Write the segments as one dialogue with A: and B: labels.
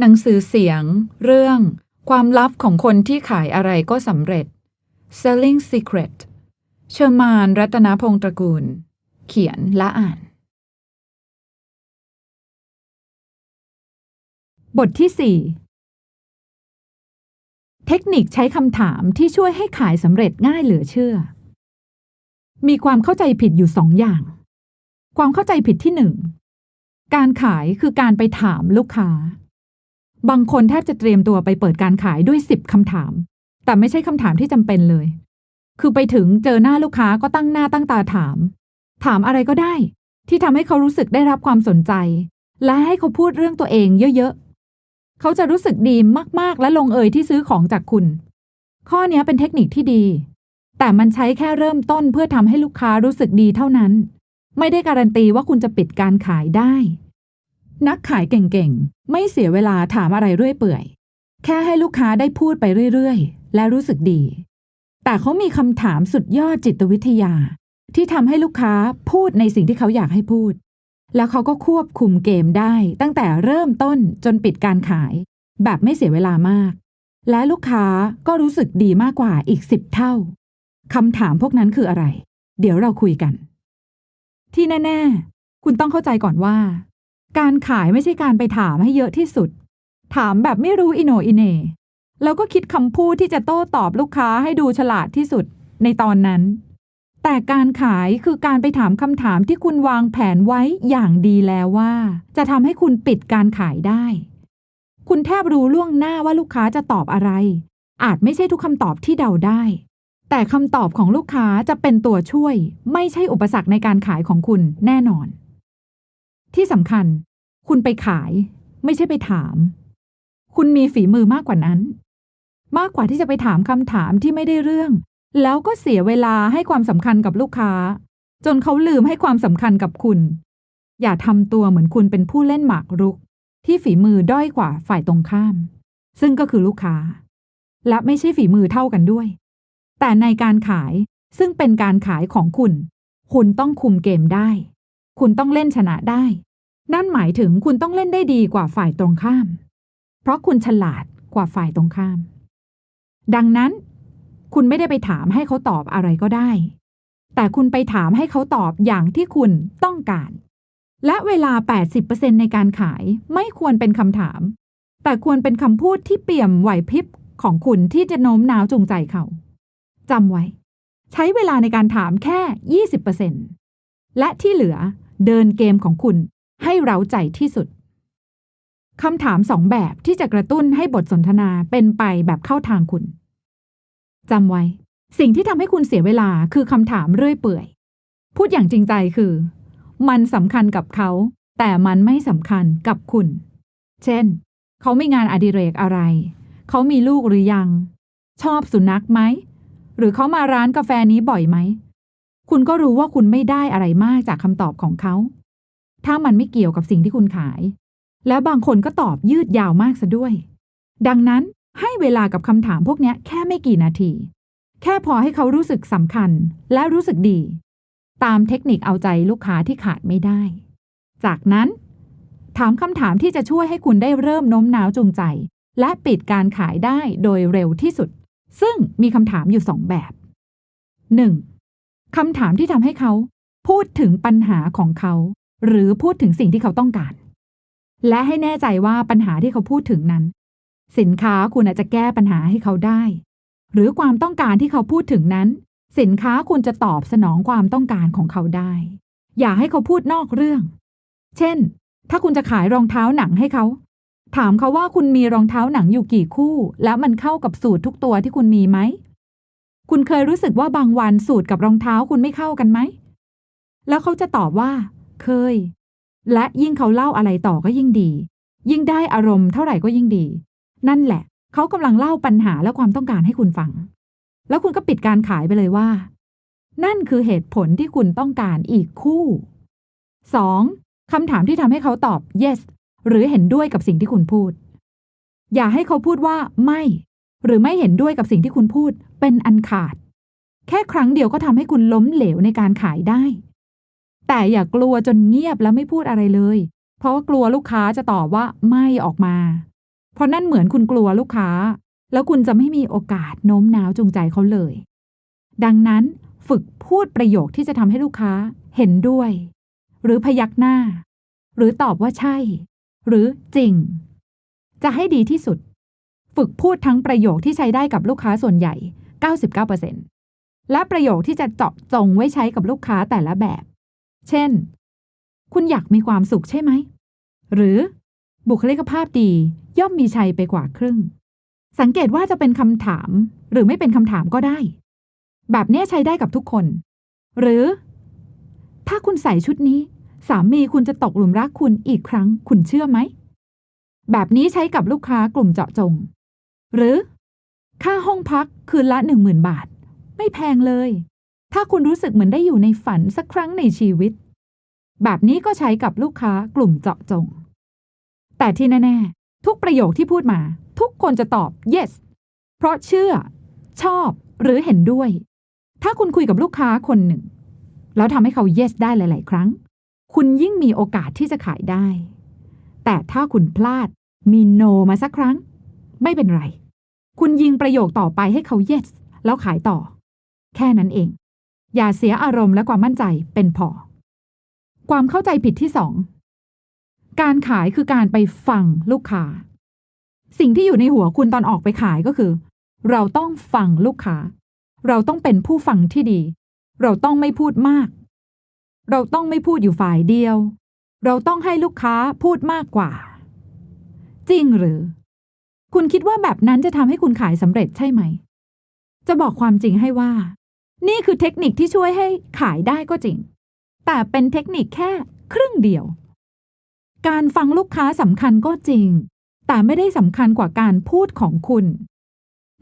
A: หนังสือเสียง เรื่อง ความลับของคนที่ขายอะไรก็สำเร็จ Selling Secret เชอร์มานรัตนพงษ์ตระกูล เขียนและอ่าน บทที่ 4 เทคนิคใช้คำถามที่ช่วยให้ขายสำเร็จง่ายเหลือเชื่อ มีความเข้าใจผิดอยู่สองอย่าง ความเข้าใจผิดที่หนึ่ง การขายคือการไปถามลูกค้า บางคนแทบจะเตรียมตัวไปเปิดการขายด้วยสิบคำถาม แต่ไม่ใช่คำถามที่จำเป็นเลย คือไปถึงเจอหน้าลูกค้าก็ตั้งหน้าตั้งตาถาม ถามอะไรก็ได้ ที่ทำให้เขารู้สึกได้รับความสนใจ และให้เขาพูดเรื่องตัวเองเยอะๆ เขาจะรู้สึกดีมากๆ และลงเอยที่ซื้อของจากคุณ ข้อนี้เป็นเทคนิคที่ดี แต่มันใช้แค่เริ่มต้นเพื่อทำให้ลูกค้ารู้สึกดีเท่านั้น ไม่ได้การันตีว่าคุณจะปิดการขายได้ นักขายเก่งๆ ไม่เสียเวลาถามอะไรเรื่อยเปื่อย แค่ให้ลูกค้าได้พูดไปเรื่อยๆ และรู้สึกดี แต่เขามีคำถามสุดยอดจิตวิทยา ที่ทำให้ลูกค้าพูดในสิ่งที่เขาอยากให้พูด แล้วเขาก็ควบคุมเกมได้ตั้งแต่เริ่มต้นจนปิดการขาย แบบไม่เสียเวลามาก และลูกค้าก็รู้สึกดีมากกว่าอีกสิบเท่าคำถามพวกนั้นคืออะไร เดี๋ยวเราคุยกัน ที่แน่ ๆ คุณต้องเข้าใจก่อนว่า การขายไม่ใช่การไปถามให้เยอะที่สุด ถามแบบไม่รู้อิโนอิเน่แล้วก็คิดคำพูดที่จะโต้ตอบลูกค้าให้ดูฉลาดที่สุดในตอนนั้น แต่การขายคือการไปถามคำถามที่คุณวางแผนไว้อย่างดีแล้วว่า จะทำให้คุณปิดการขายได้ คุณแทบรู้ล่วงหน้าว่าลูกค้าจะตอบอะไร อาจไม่ใช่ทุกคำตอบที่เดาได้ แต่คำตอบของลูกค้าจะเป็นตัวช่วย ไม่ใช่อุปสรรคในการขายของคุณแน่นอน ที่สำคัญ คุณไปขาย ไม่ใช่ไปถาม คุณมีฝีมือมากกว่านั้น มากกว่าที่จะไปถามคำถามที่ไม่ได้เรื่อง แล้วก็เสียเวลาให้ความสำคัญกับลูกค้า จนเขาลืมให้ความสำคัญกับคุณ อย่าทำตัวเหมือนคุณเป็นผู้เล่นหมากรุก ที่ฝีมือด้อยกว่าฝ่ายตรงข้าม ซึ่งก็คือลูกค้า และไม่ใช่ฝีมือเท่ากันด้วย แต่ในการขายซึ่งเป็นการขายของคุณ คุณต้องคุมเกมได้ คุณต้องเล่นชนะได้ นั่นหมายถึงคุณต้องเล่นได้ดีกว่าฝ่ายตรงข้าม เพราะคุณฉลาดกว่าฝ่ายตรงข้าม ดังนั้น คุณไม่ได้ไปถามให้เขาตอบอะไรก็ได้ แต่คุณไปถามให้เขาตอบอย่างที่คุณต้องการ และเวลา 80%ในการขายไม่ควรเป็นคำถาม แต่ควรเป็นคำพูดที่เปี่ยมไหวพริบของคุณที่จะโน้มน้าวจูงใจเขาจำไว้ ใช้เวลาในการถามแค่ 20% และที่เหลือเดินเกมของคุณให้เร้าใจที่สุดคำถามสองแบบที่จะกระตุ้นให้บทสนทนาเป็นไปแบบเข้าทางคุณจำไว้ สิ่งที่ทำให้คุณเสียเวลาคือคำถามเรื่อยเปื่อย พูดอย่างจริงใจคือ มันสำคัญกับเขา แต่มันไม่สำคัญกับคุณ เช่น เขาไม่งานอดิเรกอะไร เขามีลูกหรือยัง ชอบสุนัขไหม หรือเขามาร้านกาแฟนี้บ่อยไหม คุณก็รู้ว่าคุณไม่ได้อะไรมากจากคำตอบของเขา ถ้ามันไม่เกี่ยวกับสิ่งที่คุณขาย และบางคนก็ตอบยืดยาวมากซะด้วย ดังนั้นให้เวลากับคำถามพวกนี้แค่ไม่กี่นาที แค่พอให้เขารู้สึกสำคัญและรู้สึกดี ตามเทคนิคเอาใจลูกค้าที่ขาดไม่ได้ จากนั้น ถามคำถามที่จะช่วยให้คุณได้เริ่มโน้มน้าวจูงใจ และปิดการขายได้โดยเร็วที่สุด ซึ่งมีคำถามอยู่สองแบบ 1. คำถามที่ทำให้เขาพูดถึงปัญหาของเขา หรือพูดถึงสิ่งที่เขาต้องการ และให้แน่ใจว่าปัญหาที่เขาพูดถึงนั้น สินค้าคุณอาจจะแก้ปัญหาให้เขาได้ หรือความต้องการที่เขาพูดถึงนั้น สินค้าคุณจะตอบสนองความต้องการของเขาได้ อย่าให้เขาพูดนอกเรื่อง เช่น ถ้าคุณจะขายรองเท้าหนังให้เขา ถามเขาว่าคุณมีรองเท้าหนังอยู่กี่คู่ แล้วมันเข้ากับสูตรทุกตัวที่คุณมีไหม คุณเคยรู้สึกว่าบางวันสูตรกับรองเท้าคุณไม่เข้ากันไหม แล้วเขาจะตอบว่า เคย และยิ่งเขาเล่าอะไรต่อก็ยิ่งดี ยิ่งได้อารมณ์เท่าไหร่ก็ยิ่งดี นั่นแหละ เขากำลังเล่าปัญหาและความต้องการให้คุณฟัง แล้วคุณก็ปิดการขายไปเลยว่า นั่นคือเหตุผลที่คุณต้องการอีกคู่ 2. คำถามที่ทำให้เขาตอบ yes หรือเห็นด้วยกับสิ่งที่คุณพูด อย่าให้เขาพูดว่าไม่ หรือไม่เห็นด้วยกับสิ่งที่คุณพูดเป็นอันขาด แค่ครั้งเดียวก็ทำให้คุณล้มเหลวในการขายได้ แต่อย่ากลัวจนเงียบแล้วไม่พูดอะไรเลย เพราะว่ากลัวลูกค้าจะตอบว่าไม่ออกมา เพราะนั่นเหมือนคุณกลัวลูกค้า แล้วคุณจะไม่มีโอกาสโน้มน้าวจูงใจเขาเลย ดังนั้นฝึกพูดประโยคที่จะทำให้ลูกค้าเห็นด้วย หรือพยักหน้า หรือตอบว่าใช่ หรือจริง จะให้ดีที่สุด ฝึกพูดทั้งประโยคที่ใช้ได้กับลูกค้าส่วนใหญ่ 99%และประโยคที่จะเจาะจงไว้ใช้กับลูกค้าแต่ละแบบ เช่น คุณอยากมีความสุขใช่ไหม หรือบุคลิกภาพดีย่อมมีชัยไปกว่าครึ่ง สังเกตว่าจะเป็นคำถาม หรือไม่เป็นคำถามก็ได้ แบบนี้ใช้ได้กับทุกคน หรือ ถ้าคุณใส่ชุดนี้ สามีคุณจะตกหลุมรักคุณอีกครั้ง คุณเชื่อไหม แบบนี้ใช้กับลูกค้ากลุ่มเจาะจง หรือ ค่าห้องพักคืนละหนึ่งหมื่นบาท ไม่แพงเลย ถ้าคุณรู้สึกเหมือนได้อยู่ในฝันสักครั้งในชีวิต แบบนี้ก็ใช้กับลูกค้ากลุ่มเจาะจง แต่ที่แน่ๆ ทุกประโยคที่พูดมา ทุกคนจะตอบ yes เพราะเชื่อ ชอบ หรือเห็นด้วย ถ้าคุณคุยกับลูกค้าคนหนึ่ง แล้วทำให้เขา yes ได้หลาย ๆ ครั้ง คุณยิ่งมีโอกาสที่จะขายได้ แต่ถ้าคุณพลาดมี no มาสักครั้ง ไม่เป็นไร คุณยิงประโยคต่อไปให้เขา yes แล้วขายต่อ แค่นั้นเอง อย่าเสียอารมณ์และความมั่นใจเป็นพอ ความเข้าใจผิดที่สองการขายคือการไปฟังลูกค้า สิ่งที่อยู่ในหัวคุณตอนออกไปขายก็คือ เราต้องฟังลูกค้า เราต้องเป็นผู้ฟังที่ดี เราต้องไม่พูดมาก เราต้องไม่พูดอยู่ฝ่ายเดียว เราต้องให้ลูกค้าพูดมากกว่า จริงหรือ คุณคิดว่าแบบนั้นจะทำให้คุณขายสำเร็จใช่ไหม จะบอกความจริงให้ว่า นี่คือเทคนิคที่ช่วยให้ขายได้ก็จริง แต่เป็นเทคนิคแค่ครึ่งเดียว การฟังลูกค้าสำคัญก็จริง แต่ไม่ได้สำคัญกว่าการพูดของคุณ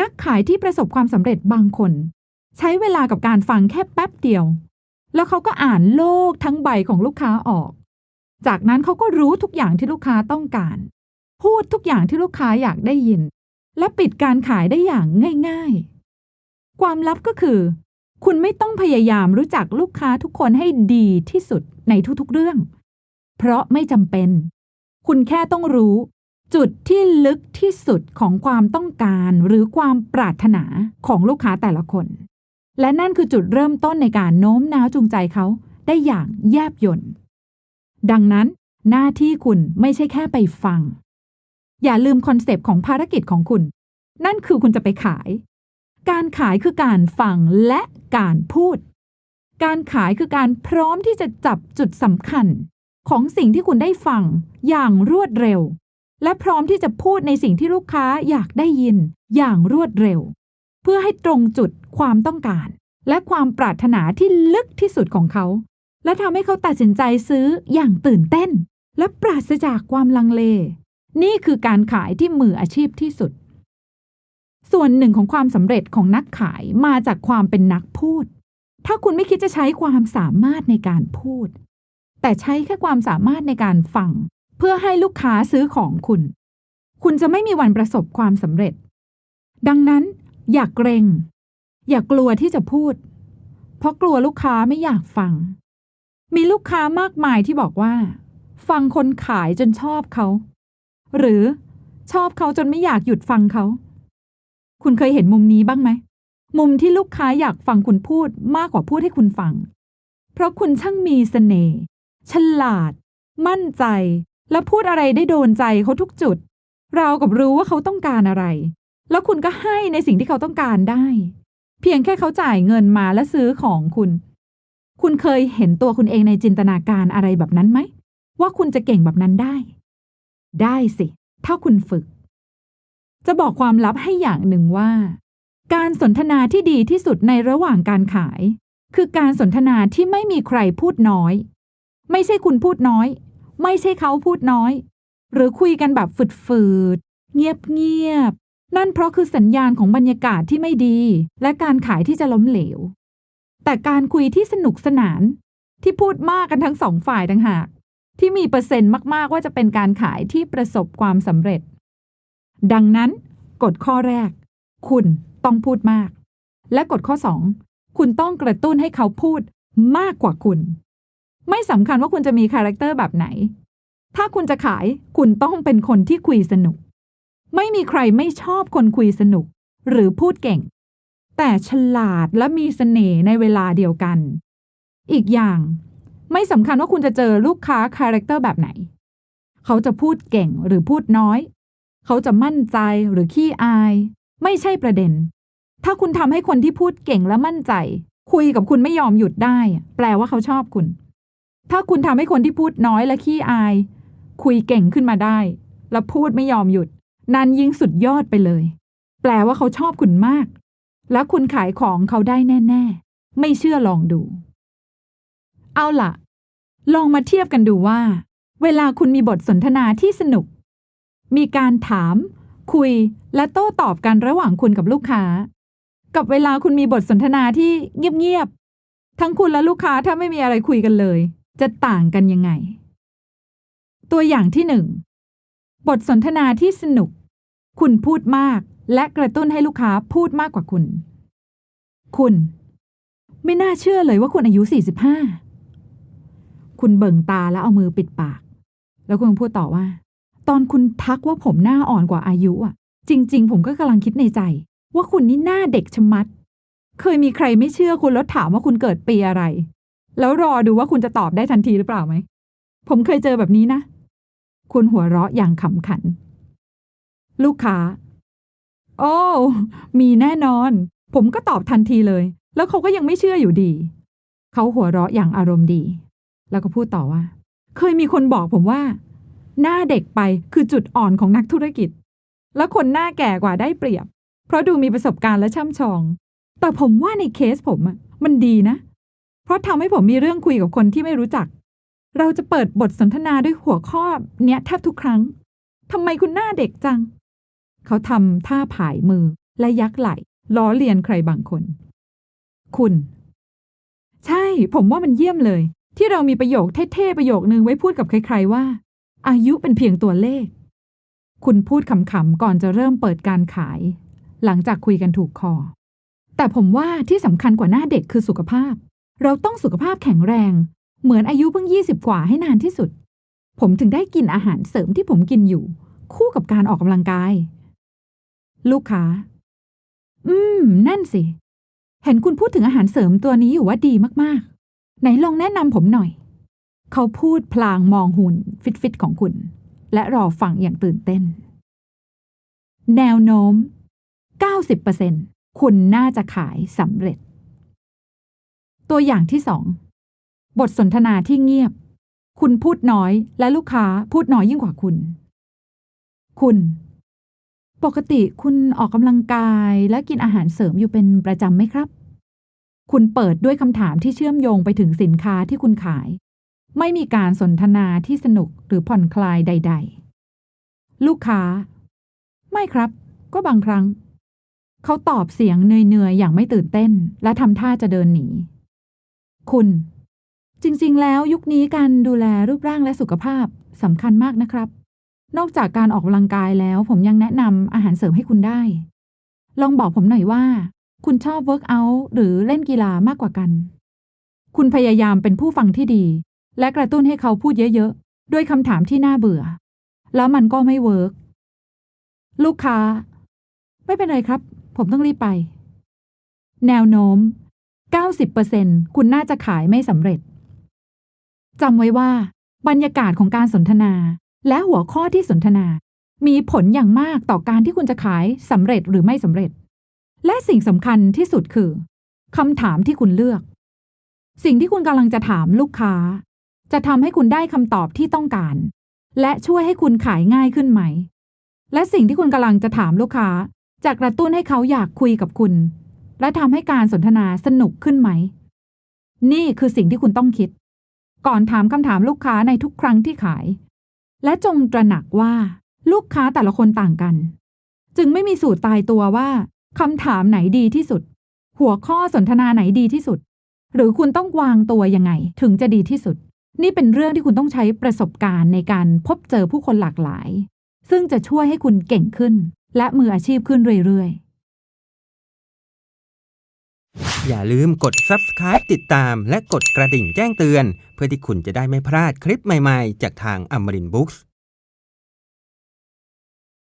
A: นักขายที่ประสบความสำเร็จบางคน ใช้เวลากับการฟังแค่แป๊บเดียว แล้วเขาก็อ่านโลกทั้งใบของลูกค้าออก จากนั้นเขาก็รู้ทุกอย่างที่ลูกค้าต้องการ พูดทุกอย่างที่ลูกค้าอยากได้ยิน และปิดการขายได้อย่างง่าย ๆ ความลับก็คือ คุณไม่ต้องพยายามรู้จักลูกค้าทุกคนให้ดีที่สุดในทุกๆเรื่อง เพราะไม่จำเป็น คุณแค่ต้องรู้ จุดที่ลึกที่สุดของความต้องการหรือความปรารถนาของลูกค้าแต่ละคน และนั่นคือจุดเริ่มต้นในการโน้มน้าวจูงใจเขาได้อย่างแยบยลดังนั้นหน้าที่คุณไม่ใช่แค่ไปฟัง อย่าลืมคอนเซปต์ของภารกิจของคุณ นั่นคือคุณจะไปขาย การขายคือการฟังและการพูด การขายคือการพร้อมที่จะจับจุดสำคัญ ของสิ่งที่คุณได้ฟังอย่างรวดเร็ว และพร้อมที่จะพูดในสิ่งที่ลูกค้าอยากได้ยินอย่างรวดเร็ว เพื่อให้ตรงจุดความต้องการ และความปรารถนาที่ลึกที่สุดของเขา และทำให้เขาตัดสินใจซื้ออย่างตื่นเต้น และปราศจากความลังเล นี่คือการขายที่มืออาชีพที่สุด ส่วนหนึ่งของความสำเร็จของนักขายมาจากความเป็นนักพูด ถ้าคุณไม่คิดจะใช้ความสามารถในการพูด แต่ใช้แค่ความสามารถในการฟัง เพื่อให้ลูกค้าซื้อของคุณ คุณจะไม่มีวันประสบความสำเร็จ ดังนั้นอย่ากเกรง อย่ากลัวที่จะพูด เพราะกลัวลูกค้าไม่อยากฟัง มีลูกค้ามากมายที่บอกว่า ฟังคนขายจนชอบเขา หรือชอบเขาจนไม่อยากหยุดฟังเขา คุณเคยเห็นมุมนี้บ้างไหม มุมที่ลูกค้าอยากฟังคุณพูดมากกว่าพูดให้คุณฟัง เพราะคุณช่างมีเสน่ห์ฉลาด มั่นใจ และพูดอะไรได้โดนใจเขาทุกจุด เรากับรู้ว่าเขาต้องการอะไร แล้วคุณก็ให้ในสิ่งที่เขาต้องการได้ เพียงแค่เขาจ่ายเงินมาและซื้อของคุณ คุณเคยเห็นตัวคุณเองในจินตนาการอะไรแบบนั้นไหม ว่าคุณจะเก่งแบบนั้นได้ ได้สิ ถ้าคุณฝึก จะบอกความลับให้อย่างหนึ่งว่า การสนทนาที่ดีที่สุดในระหว่างการขาย คือการสนทนาที่ไม่มีใครพูดน้อย ไม่ใช่คุณพูดน้อย ไม่ใช่เขาพูดน้อย หรือคุยกันแบบฝืดๆเงียบๆนั่นเพราะคือสัญญาณของบรรยากาศที่ไม่ดี และการขายที่จะล้มเหลว แต่การคุยที่สนุกสนานที่พูดมากกันทั้งสองฝ่ายต่างหาก ที่มีเปอร์เซ็นต์มากๆ ว่าจะเป็นการขายที่ประสบความสำเร็จ ดังนั้น กฎข้อแรก คุณต้องพูดมาก และกฎข้อ 2 คุณต้องกระตุ้นให้เขาพูดมากกว่าคุณ ไม่สำคัญว่าคุณจะมีคาแรคเตอร์แบบไหน ถ้าคุณจะขายคุณต้องเป็นคนที่คุยสนุก ไม่มีใครไม่ชอบคนคุยสนุก หรือพูดเก่ง แต่ฉลาดและมีเสน่ห์ในเวลาเดียวกัน อีกอย่าง ไม่สำคัญว่าคุณจะเจอลูกค้าคาแรคเตอร์แบบไหน เขาจะพูดเก่งหรือพูดน้อย เขาจะมั่นใจหรือขี้อาย ไม่ใช่ประเด็น ถ้าคุณทำให้คนที่พูดเก่งและมั่นใจ คุยกับคุณไม่ยอมหยุดได้ แปลว่าเขาชอบคุณ ถ้าคุณทำให้คนที่พูดน้อยและขี้อาย คุยเก่งขึ้นมาได้ แล้วพูดไม่ยอมหยุด นั่นยิ่งสุดยอดไปเลย แปลว่าเขาชอบคุณมาก และคุณขายของเขาได้แน่ ๆ ไม่เชื่อลองดู เอาล่ะลองมาเทียบกันดูว่า เวลาคุณมีบทสนทนาที่สนุก มีการถาม คุยและโต้ตอบกันระหว่างคุณกับลูกค้า กับเวลาคุณมีบทสนทนาที่เงียบๆทั้งคุณและลูกค้าถ้าไม่มีอะไรคุยกันเลย จะต่างกันยังไง ตัวอย่างที่หนึ่งบทสนทนาที่สนุก คุณพูดมากและกระตุ้นให้ลูกค้าพูดมากกว่าคุณ คุณ ไม่น่าเชื่อเลยว่าคุณอายุ 45 คุณเบิ่งตาแล้วเอามือปิดปาก แล้วคุณพูดต่อว่า ตอนคุณทักว่าผมหน้าอ่อนกว่าอายุอะ จริง ๆ ผมก็กำลังคิดในใจ ว่าคุณนี่หน้าเด็กชะมัด เคยมีใครไม่เชื่อคุณแล้วถามว่าคุณเกิดปีอะไร แล้วรอดูว่าคุณจะตอบได้ทันทีหรือเปล่าไหม ผมเคยเจอแบบนี้นะ คุณหัวเราะอย่างขำขัน ลูกค้า โอ้ มีแน่นอน ผมก็ตอบทันทีเลย แล้วเขาก็ยังไม่เชื่ออยู่ดี เขาหัวเราะอย่างอารมณ์ดี แล้วก็พูดต่อว่า เคยมีคนบอกผมว่า หน้าเด็กไปคือจุดอ่อนของนักธุรกิจ แล้วคนหน้าแก่กว่าได้เปรียบ เพราะดูมีประสบการณ์และช่ำชอง แต่ผมว่าในเคสผมอะมันดีนะ เพราะทำให้ผมมีเรื่องคุยกับคนที่ไม่รู้จัก เราจะเปิดบทสนทนาด้วยหัวข้อเนี้ยแทบทุกครั้งทำไมคุณหน้าเด็กจัง เขาทำท่าผายมือและยักไหล่ล้อเลียนใครบางคน คุณ ใช่ ผมว่ามันเยี่ยมเลย ที่เรามีประโยคเท่ๆประโยคนึงไว้พูดกับใครๆว่า อายุเป็นเพียงตัวเลข คุณพูดขำๆก่อนจะเริ่มเปิดการขาย หลังจากคุยกันถูกคอ แต่ผมว่าที่สำคัญกว่าหน้าเด็กคือสุขภาพ เราต้องสุขภาพแข็งแรง เหมือนอายุเพิ่งยี่สิบกว่าให้นานที่สุด ผมถึงได้กินอาหารเสริมที่ผมกินอยู่ คู่กับการออกกำลังกาย ลูกค้า อืม นั่นสิ เห็นคุณพูดถึงอาหารเสริมตัวนี้อยู่ว่าดีมากๆ ไหนลองแนะนำผมหน่อย เขาพูดพลางมองหุ่นฟิตๆของคุณ และรอฟังอย่างตื่นเต้น แนวโน้ม 90%คุณน่าจะขายสำเร็จ ตัวอย่างที่สองบทสนทนาที่เงียบ คุณพูดน้อยและลูกค้าพูดน้อยยิ่งกว่าคุณ คุณ ปกติคุณออกกำลังกายและกินอาหารเสริมอยู่เป็นประจำไหมครับ คุณเปิดด้วยคำถามที่เชื่อมโยงไปถึงสินค้าที่คุณขาย ไม่มีการสนทนาที่สนุกหรือผ่อนคลายใด ๆ ลูกค้า ไม่ครับ ก็บางครั้ง เขาตอบเสียงเนื่อยๆ อย่างไม่ตื่นเต้น และทำท่าจะเดินหนี คุณ จริงๆ แล้วยุคนี้การดูแลรูปร่างและสุขภาพสำคัญมากนะครับ นอกจากการออกกำลังกายแล้วผมยังแนะนำอาหารเสริมให้คุณได้ ลองบอกผมหน่อยว่า คุณชอบเวิร์กอัลหรือเล่นกีฬามากกว่ากัน คุณพยายามเป็นผู้ฟังที่ดี และกระตุ้นให้เขาพูดเยอะๆ ด้วยคำถามที่น่าเบื่อ แล้วมันก็ไม่เวิร์กลูกค้า ไม่เป็นไรครับ ผมต้องรีบไป แนวโน้ม 90%คุณน่าจะขายไม่สำเร็จจำไว้ว่า บรรยากาศของการสนทนา และหัวข้อที่สนทนา มีผลอย่างมากต่อการที่คุณจะขายสำเร็จหรือไม่สำเร็จ และสิ่งสำคัญที่สุดคือคำถามที่คุณเลือก สิ่งที่คุณกำลังจะถามลูกค้า จะทำให้คุณได้คำตอบที่ต้องการ และช่วยให้คุณขายง่ายขึ้นไหม และสิ่งที่คุณกำลังจะถามลูกค้า จะกระตุ้นให้เขาอยากคุยกับคุณ และทำให้การสนทนาสนุกขึ้นไหม นี่คือสิ่งที่คุณต้องคิด ก่อนถามคำถามลูกค้าในทุกครั้งที่ขาย และจงตระหนักว่า ลูกค้าแต่ละคนต่างกัน จึงไม่มีสูตรตายตัวว่า คำถามไหนดีที่สุด หัวข้อสนทนาไหนดีที่สุด หรือคุณต้องวางตัวยังไง ถึงจะดีที่สุด นี่เป็นเรื่องที่คุณต้องใช้ประสบการณ์ในการพบเจอผู้คนหลากหลาย ซึ่งจะช่วยให้คุณเก่งขึ้น และมืออาชีพขึ้นเรื่อยๆ
B: อย่าลืมกด subscribe ติดตามและกดกระดิ่งแจ้งเตือน เพื่อที่คุณจะได้ไม่พลาดคลิปใหม่ ๆ จากทางอมรินบุ๊กส์